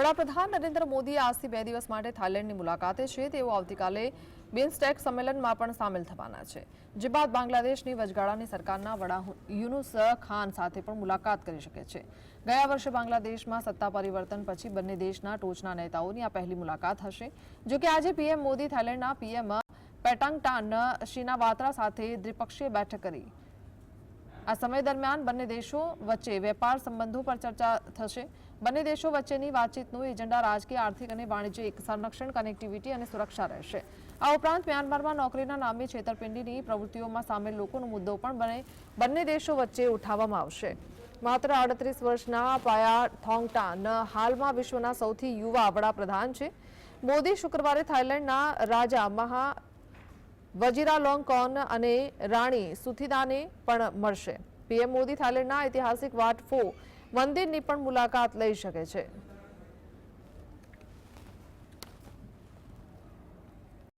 વડાપ્રધાન નરેન્દ્ર મોદી આજથી બે દિવસ માટે થાઇલેન્ડની મુલાકાતે છે. તેઓ આવતીકાલે બિન્સટેક સંમેલનમાં પણ સામેલ થવાના છે. જે બાદ બાંગ્લાદેશની વચગાળાની સરકારના વડા યુનુસ ખાન સાથે પણ મુલાકાત કરી શકે છે. ગયા વર્ષે બાંગ્લાદેશમાં સત્તા પરિવર્તન પછી બંને દેશના ટોચના નેતાઓની આ પહેલી મુલાકાત હશે. જો કે આજે પીએમ મોદી થાઇલેન્ડના પીએમ પેટાંગટાન શિનાવાત્રા સાથે દ્વિપક્ષીય બેઠક કરી. આ સમય દરમિયાન બંને દેશો વચ્ચે વેપાર સંબંધો પર ચર્ચા થશે. બંને દેશો વચ્ચેની વાતચીતનો એજન્ડા રાજકીય, આર્થિક અને વાણિજ્યિક સંરક્ષણ કનેક્ટિવિટી અને સુરક્ષા રહેશે. આ ઉપરાંત મ્યાનમારમાં નોકરીના નામે છેતરપિંડીની પ્રવૃત્તિઓમાં સામેલ લોકોનો મુદ્દો પણ બને બંને દેશો વચ્ચે ઉઠાવવામાં આવશે. માત્ર આડત્રીસ વર્ષના પાયા થોંગટાન હાલમાં વિશ્વના સૌથી યુવા વડાપ્રધાન છે. મોદી શુક્રવારે થાઇલેન્ડના રાજા મહા વજીરાલોંગકોન અને રાણી સુથિદાને પણ મળશે. પીએમ મોદી થાઇલેન્ડના ઐતિહાસિક વાટ ફો મંદિરની પણ મુલાકાત લઈ શકે છે.